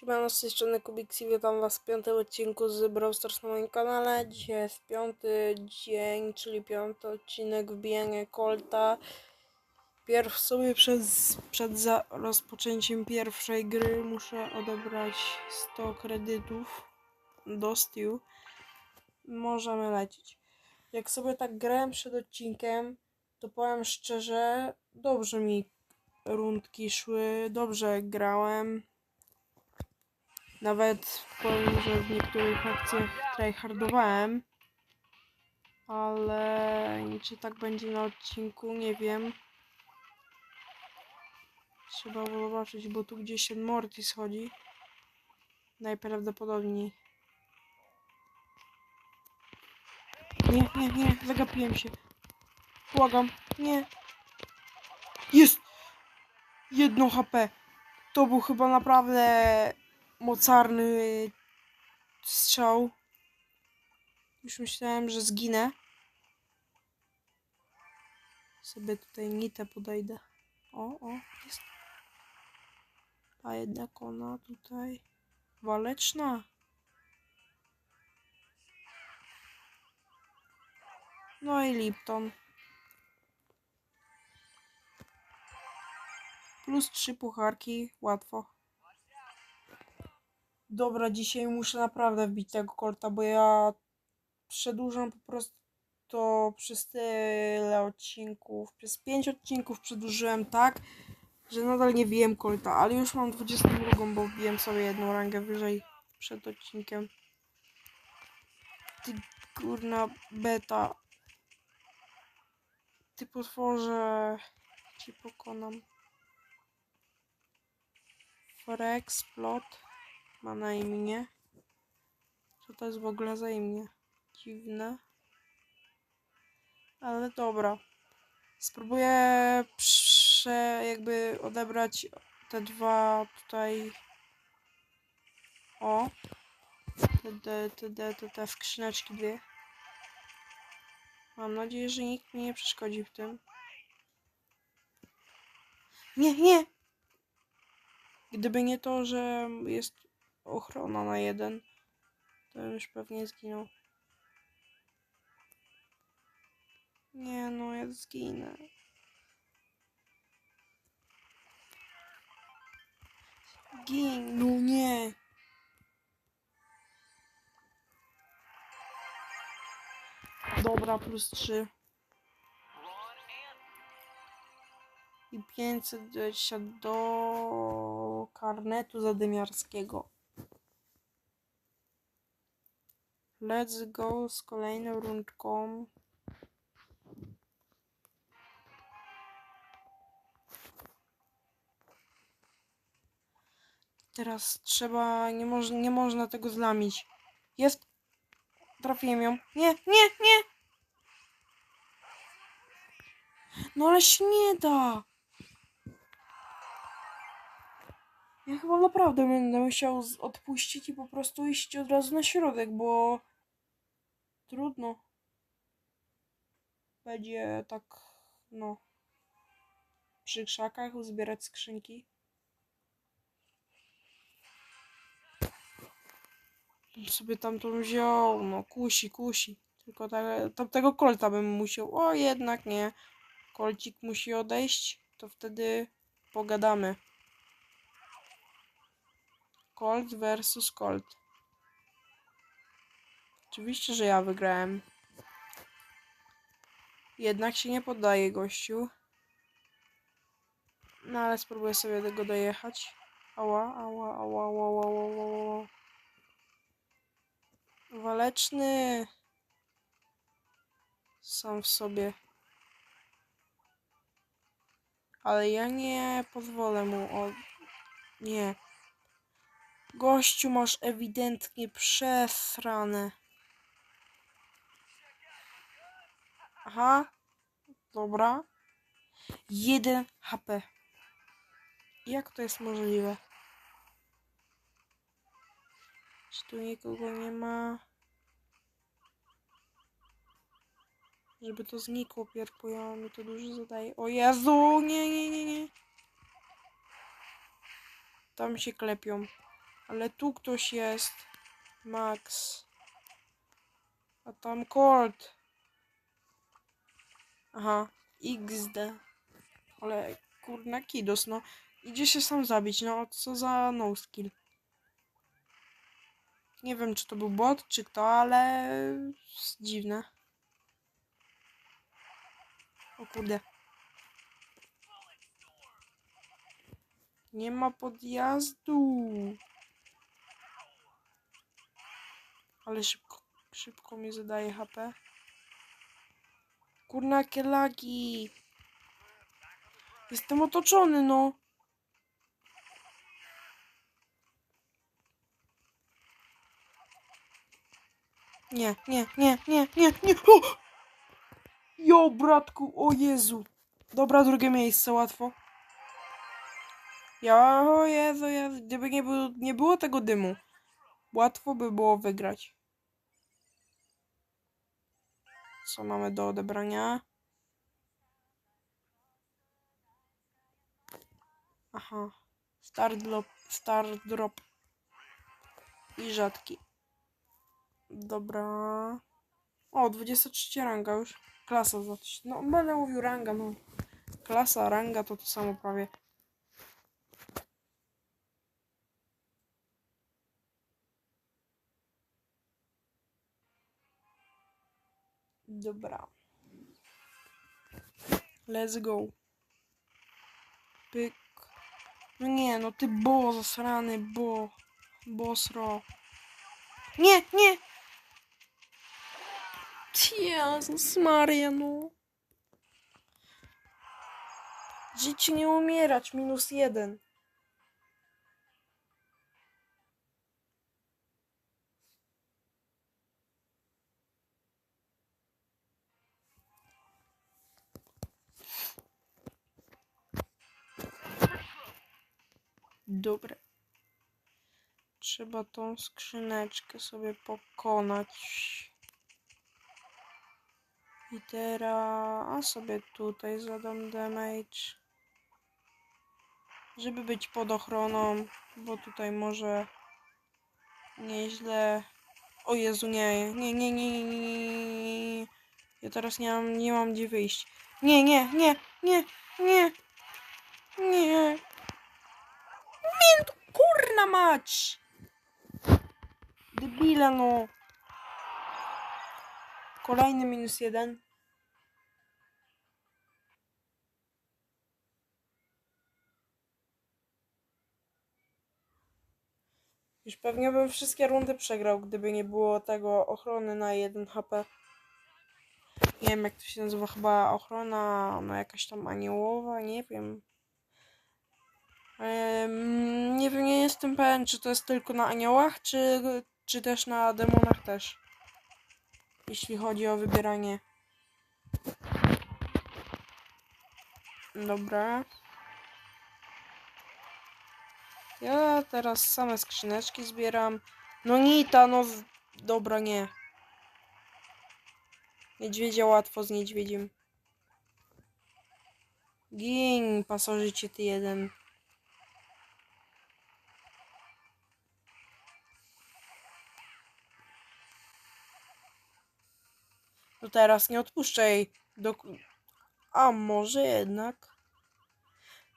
Siemano, z tej strony Kubik witam was w piątym odcinku z Brawl Stars na moim kanale. Dzisiaj jest piąty dzień, czyli piąty odcinek wbijania Colta. Pierw sobie przed, przed za rozpoczęciem pierwszej gry muszę odebrać 100 kredytów do Stew. Możemy lecieć. Jak sobie tak grałem przed odcinkiem, to powiem szczerze, dobrze mi rundki szły, dobrze grałem. Nawet powiem, że w niektórych akcjach tryhardowałem. Ale czy tak będzie na odcinku, nie wiem. Trzeba zobaczyć, bo tu gdzieś ten Mortis chodzi. Najprawdopodobniej. Nie, nie, nie, zagapiłem się. Błagam, nie. Jest! Jedno HP. To był chyba naprawdę mocarny strzał. Już myślałem, że zginę. Sobie tutaj nitę podejdę. O, o, jest. A jednak ona tutaj waleczna. No i Lipton. Plus trzy pucharki, łatwo. Dobra, dzisiaj muszę naprawdę wbić tego kolta, bo ja przedłużam po prostu to przez tyle odcinków. Przez 5 odcinków przedłużyłem tak, że nadal nie wbiłem kolta, ale już mam 22, bo wbiłem sobie jedną rangę wyżej przed odcinkiem. Ty kurna beta. Ty potworze. Ci pokonam. Forex, plot ma na imię. Co to jest w ogóle za imię? Dziwne. Ale dobra. Spróbuję prze, jakby odebrać te dwa tutaj. O. Te, te, te, te, te, te skrzyneczki dwie. Mam nadzieję, że nikt mi nie przeszkodzi w tym. Nie, nie! Gdyby nie to, że jest ochrona na jeden, to już pewnie zginął. Nie no, ja zginę. Gin, no nie. Dobra, plus 3. I 520 do karnetu zadymiarskiego. Let's go z kolejną rundką. Teraz trzeba, nie, moż, nie można tego zlamić. Jest. Trafiłem ją. Nie, nie, nie. No ale się nie da. Ja chyba naprawdę będę musiał odpuścić i po prostu iść od razu na środek, bo trudno. Będzie tak, no, przy krzakach zbierać skrzynki. sobie tamtą wziął, no kusi, kusi. Tylko ta, tamtego kolta bym musiał. O, jednak nie. Kolcik musi odejść, to wtedy pogadamy. Colt versus Colt. Oczywiście, że ja wygrałem. Jednak się nie poddaje gościu. No ale spróbuję sobie tego dojechać. Ała, ała, ała, ała, ała, ała. Waleczny. Sam w sobie. Ale ja nie pozwolę mu o... Nie. Gościu, masz ewidentnie przesrane. Aha. Dobra. Jeden HP. Jak to jest możliwe? Czy tu nikogo nie ma? Żeby to znikło pierw, ja mi to dużo zadaje. O Jezu! Nie, nie, nie, nie. Tam się klepią. Ale tu ktoś jest. Max. A tam Colt. Aha. XD. Ale kurna kidos, no. Idzie się sam zabić, no co za no skill. Nie wiem, czy to był bot, czy kto, ale dziwne. O kurde. Nie ma podjazdu. Ale szybko, szybko mi zadaje HP. Kurna, jakie lagi. Jestem otoczony, no. Nie, nie, nie, nie, nie, nie. O! Jo, bratku, o Jezu. Dobra, drugie miejsce, łatwo. Ja, o Jezu, Jezu, gdyby nie było, nie było tego dymu, łatwo by było wygrać. Co mamy do odebrania? Aha. Star drop, star drop. I rzadki. Dobra. O, 23 ranga już. Klasa za No, będę mówił ranga, no. Klasa, ranga to to samo prawie. Dobra. Let's go. Pyk. No nie, no ty bo, zasrany bo. Bosro. Nie, nie! Jezus Maria, no. Życie nie umierać, minus jeden. Dobra. Trzeba tą skrzyneczkę sobie pokonać. I teraz sobie tutaj zadam damage. Żeby być pod ochroną, bo tutaj może nieźle... O Jezu, nie, nie, nie, nie, nie, nie, nie. Ja teraz nie mam, nie mam gdzie wyjść. Nie, nie, nie, nie, nie, nie. Min, kurna mać! Debila no. Kolejny minus jeden. Już pewnie bym wszystkie rundy przegrał, gdyby nie było tego ochrony na 1 HP. Nie wiem jak to się nazywa, chyba ochrona, no jakaś tam aniołowa, nie wiem. Nie wiem, nie jestem pewien, czy to jest tylko na aniołach, czy, czy też na demonach też. Jeśli chodzi o wybieranie. Dobra. Ja teraz same skrzyneczki zbieram. No nita, no... Dobra, nie. Niedźwiedzia łatwo z niedźwiedziem. Gin, pasożycie ty jeden. No teraz nie odpuszczę jej. Do... A może jednak?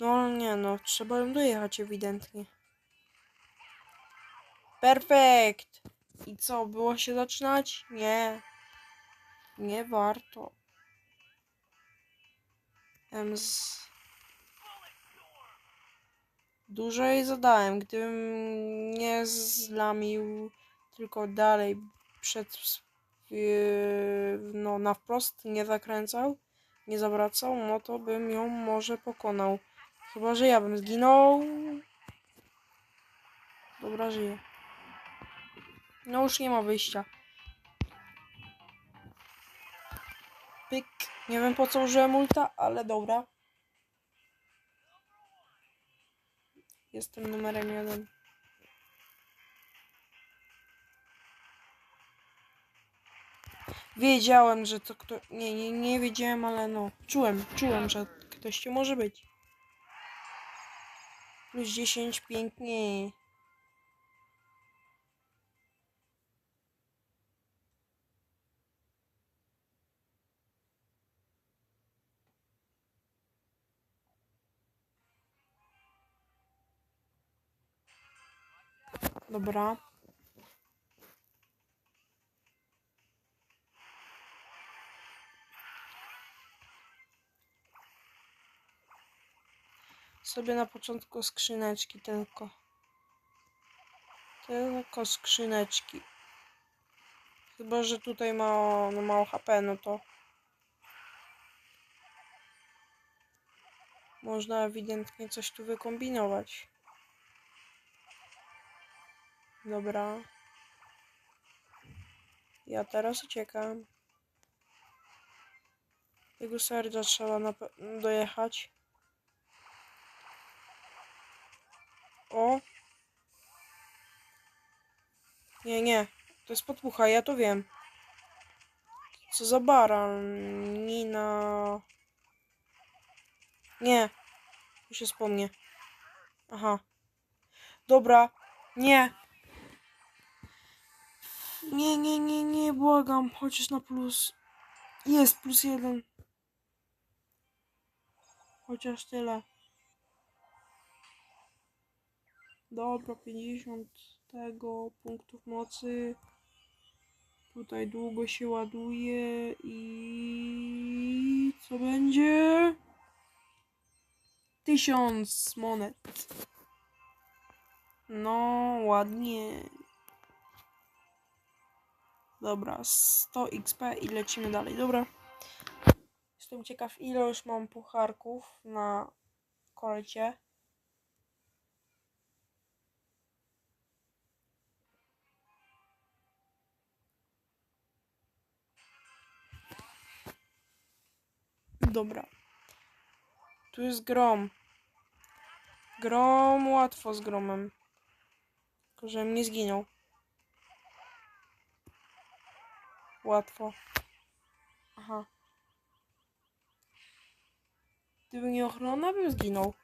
No nie no, trzeba ją dojechać ewidentnie. Perfekt! I co, było się zaczynać? Nie. Nie warto. Ems. Dużo jej zadałem. Gdybym nie zlamił tylko dalej przed no na wprost nie zakręcał, nie zawracał, no to bym ją może pokonał. Chyba, że ja bym zginął. Dobra, żyję. No już nie ma wyjścia. Pyk. Nie wiem po co użyłem ulta, ale dobra. Jestem numerem jeden. Wiedziałem, że to kto... Nie, nie, nie wiedziałem, ale no. Czułem, czułem, że ktoś tu może być. Plus 10, pięknie. Dobra. Sobie na początku skrzyneczki tylko. Tylko skrzyneczki. Chyba, że tutaj ma no mało HP, no to można ewidentnie coś tu wykombinować. Dobra. Ja teraz uciekam. Jego serca trzeba dojechać. O! Nie, nie. To jest podpucha, ja to wiem. Co za baran? Nina. Nie. Już się wspomnie. Aha. Dobra. Nie. Nie, nie, nie, nie, błagam. Chociaż na plus. Jest plus jeden. Chociaż tyle. Dobra, 50 tego punktów mocy. Tutaj długo się ładuje i co będzie? Tysiąc monet. No, ładnie. Dobra, 100 XP i lecimy dalej. Dobra. Jestem ciekaw, ile już mam pucharków na kolcie. Dobra. Tu jest grom. Grom łatwo z gromem. Tylko, żebym nie zginął. Łatwo. Aha. Gdyby nie ochrona, bym zginął.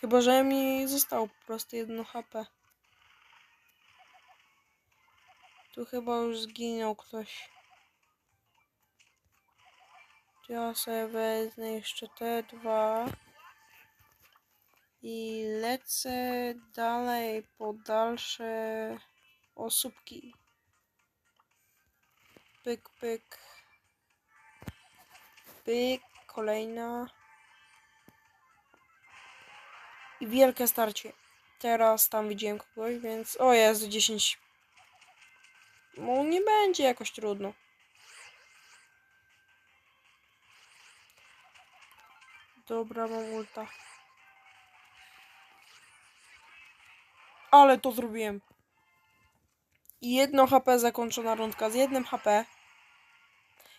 Chyba, że mi zostało po prostu jedno HP. Tu chyba już zginął ktoś. Ja sobie wezmę jeszcze te dwa. I lecę dalej po dalsze osóbki. Pyk, pyk. Pyk, kolejna. I wielkie starcie. Teraz tam widziałem kogoś, więc... O jest 10. No nie będzie jakoś trudno. Dobra, mam ulta. Ale to zrobiłem. Jedno HP zakończona rundka z jednym HP.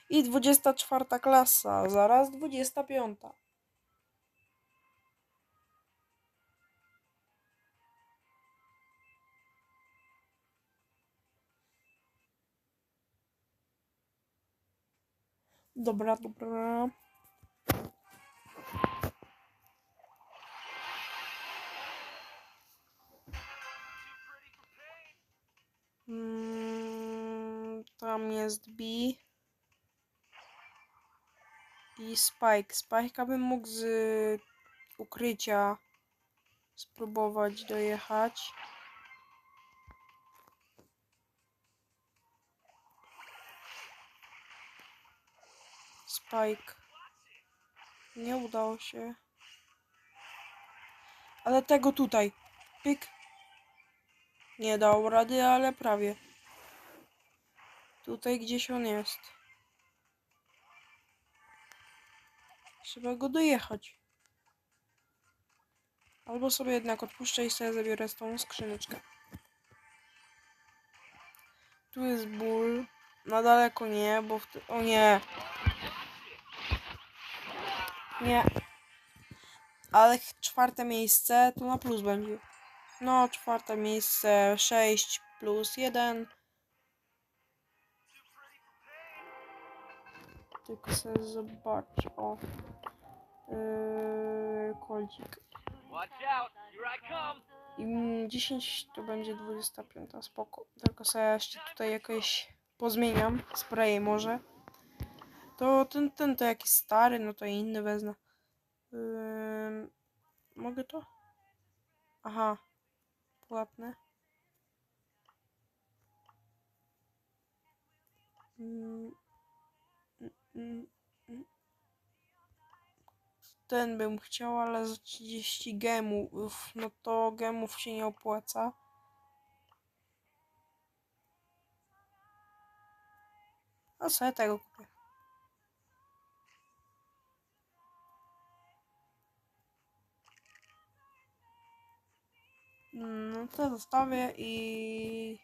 I 24 klasa, zaraz 25. Dobra, dobra. Mm, tam jest B. I Spike. Spike'a bym mógł z ukrycia spróbować dojechać. Spike. Nie udało się. Ale tego tutaj. Pyk. Nie dał rady, ale prawie. Tutaj gdzieś on jest. Trzeba go dojechać. Albo sobie jednak odpuszczę i sobie zabiorę z tą skrzyneczkę. Tu jest ból. Na daleko nie, bo w. O nie. Nie. Ale czwarte miejsce to na plus będzie. No, czwarte miejsce 6 plus 1. Tylko sobie zobaczę. O. Yy, here I come. I mm, 10 to będzie 25, spoko. Tylko sobie jeszcze tutaj jakieś pozmieniam. Spray może. To ten, ten to jakiś stary, no to inny wezmę. Ym, mogę to? Aha. Pułapne. Ten bym chciał, ale za 30 gemów. No to gemów się nie opłaca. A sobie tego kupię. No to zostawię i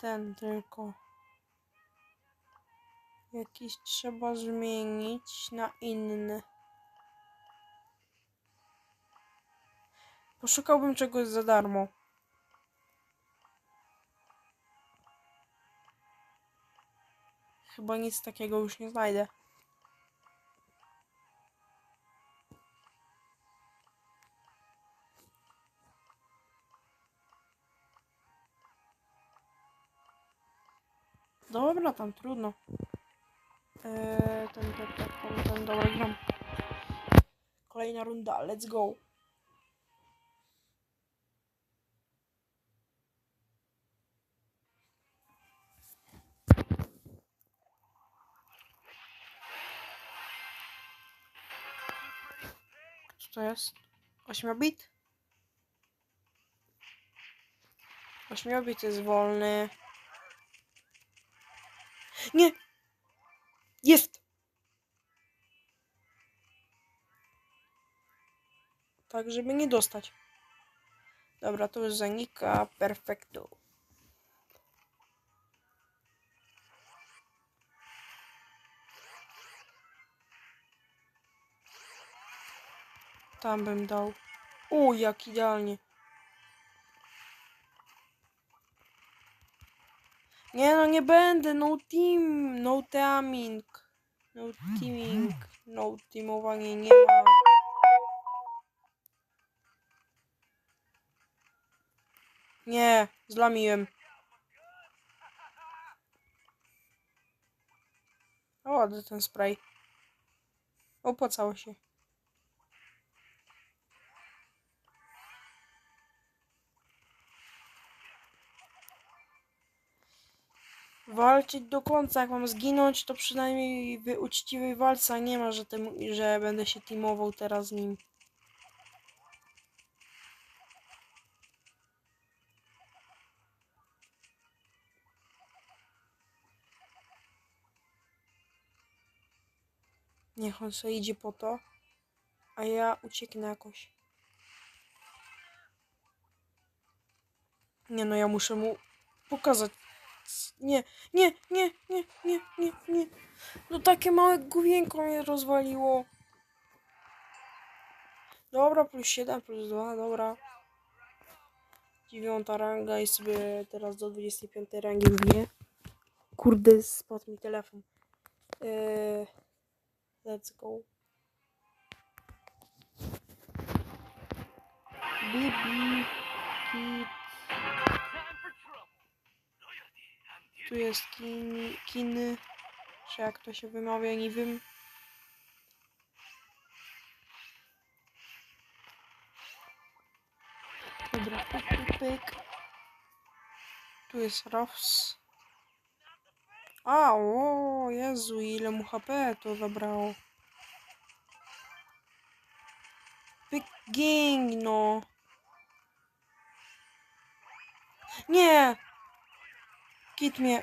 ten tylko. Jakiś trzeba zmienić na inny. Poszukałbym czegoś za darmo. Chyba nic takiego już nie znajdę. Dobra, tam trudno. Eee, ten, ten, ten, ten, ten, dobra, gram. Kolejna runda, let's go. Co to jest? Ośmiobit? Ośmiobit jest wolny. Nie! Jest! Tak, żeby nie dostać. Dobra, to już zanika. Perfekto. Tam bym dał. U, jak idealnie. Nie no, nie będę. No team, no teaming. No teaming. No teamowanie nie ma. Nie, zlamiłem. O, ładny ten spray. Opłacało się. Walczyć do końca. Jak mam zginąć, to przynajmniej w uczciwej walce, nie ma, że, tym, że będę się teamował teraz z nim. Niech on sobie idzie po to, a ja ucieknę jakoś. Nie no, ja muszę mu pokazać. Nie, nie, nie, nie, nie, nie, nie. No takie małe główienko mnie rozwaliło. Dobra, plus 7, plus 2, dobra. Dziewiąta ranga i sobie teraz do 25 rangi wbiję. Kurde, spadł mi telefon. Eee, let's go. Bibi, Tu jest kin, kiny, czy jak to się wymawia, nie wiem. Dobra, pyk, pyk, pyk. Tu jest Rofs. A, o, Jezu, ile mu HP to zabrało. Pyk, ging, no. Nie! Kit mnie.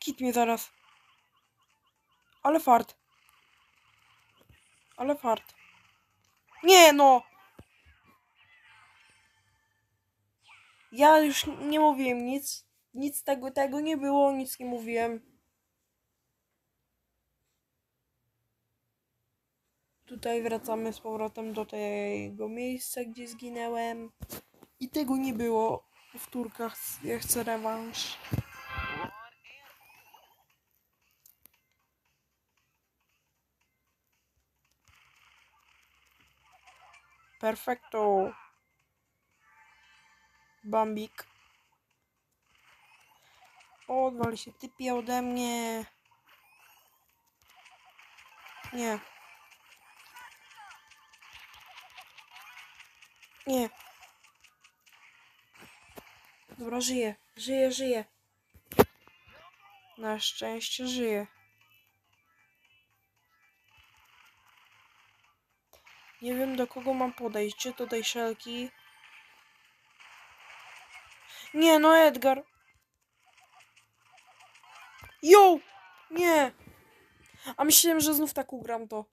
Kit mnie zaraz. Ale fart. Ale fart. Nie no! Ja już nie mówiłem nic. Nic tego, tego nie było, nic nie mówiłem. Tutaj wracamy z powrotem do tego miejsca, gdzie zginęłem. I tego nie było. W turkach ja chcę rewanż. Perfekto. Bambik. Odwal się typie ode mnie. Nie. Nie. Dobra, żyje, żyje, żyje. Na szczęście żyje. Nie wiem do kogo mam podejść. Czy tutaj szelki? Nie, no Edgar. Jo! Nie! A myślałem, że znów tak ugram to.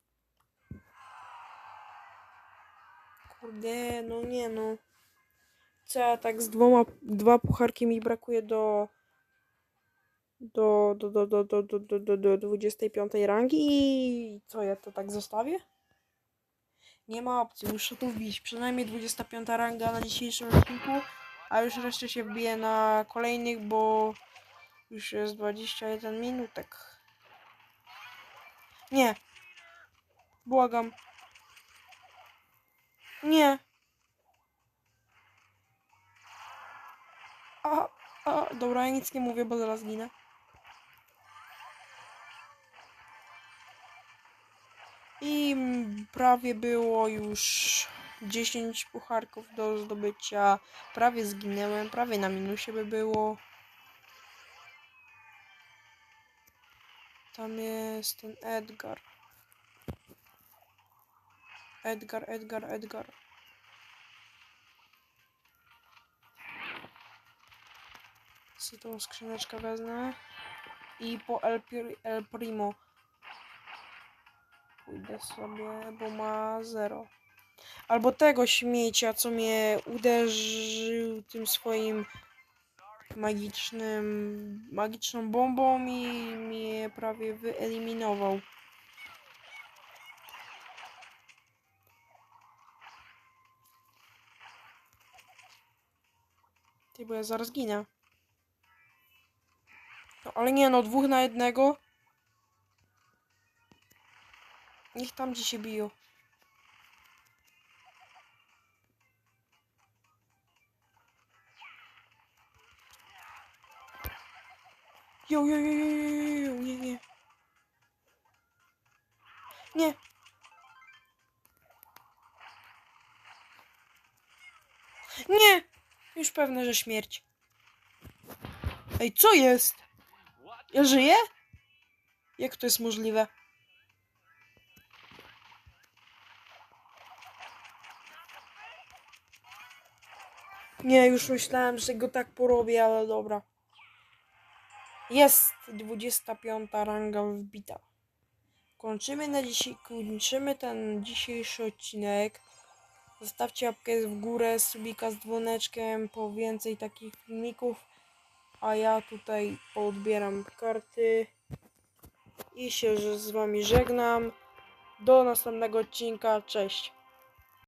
Kurde, no nie no. Co ja tak z dwoma, dwa pucharki mi brakuje do do, do, do, do, do, do, do, do 25 rangi i co ja to tak zostawię? Nie ma opcji, muszę tu wbić. Przynajmniej 25 ranga na dzisiejszym odcinku, a już resztę się wbije na kolejnych, bo już jest 21 minutek. Nie. Błagam. Nie. A, a, dobra, ja nic nie mówię, bo zaraz ginę. Prawie było już 10 pucharków do zdobycia. Prawie zginęłem, prawie na minusie by było. Tam jest ten Edgar. Edgar, Edgar, Edgar. sobie tą skrzyneczkę wezmę. I po El, El Primo pójdę sobie, bo ma zero. Albo tego śmiecia, co mnie uderzył tym swoim magicznym, magiczną bombą i mnie prawie wyeliminował. Ty, bo ja zaraz ginę. No ale nie no, dwóch na jednego. Niech tam gdzie się biją. Jo, jo, jo, jo, jo, jo, nie, nie. Nie. Nie! Już pewne, że śmierć. Ej, co jest? Ja żyję? Jak to jest możliwe? Nie, już myślałem, że go tak porobię, ale dobra. Jest 25 ranga wbita. Kończymy na dzisiaj, kończymy ten dzisiejszy odcinek. Zostawcie łapkę w górę, subika z dzwoneczkiem po więcej takich filmików. A ja tutaj poodbieram karty i się z wami żegnam. Do następnego odcinka. Cześć.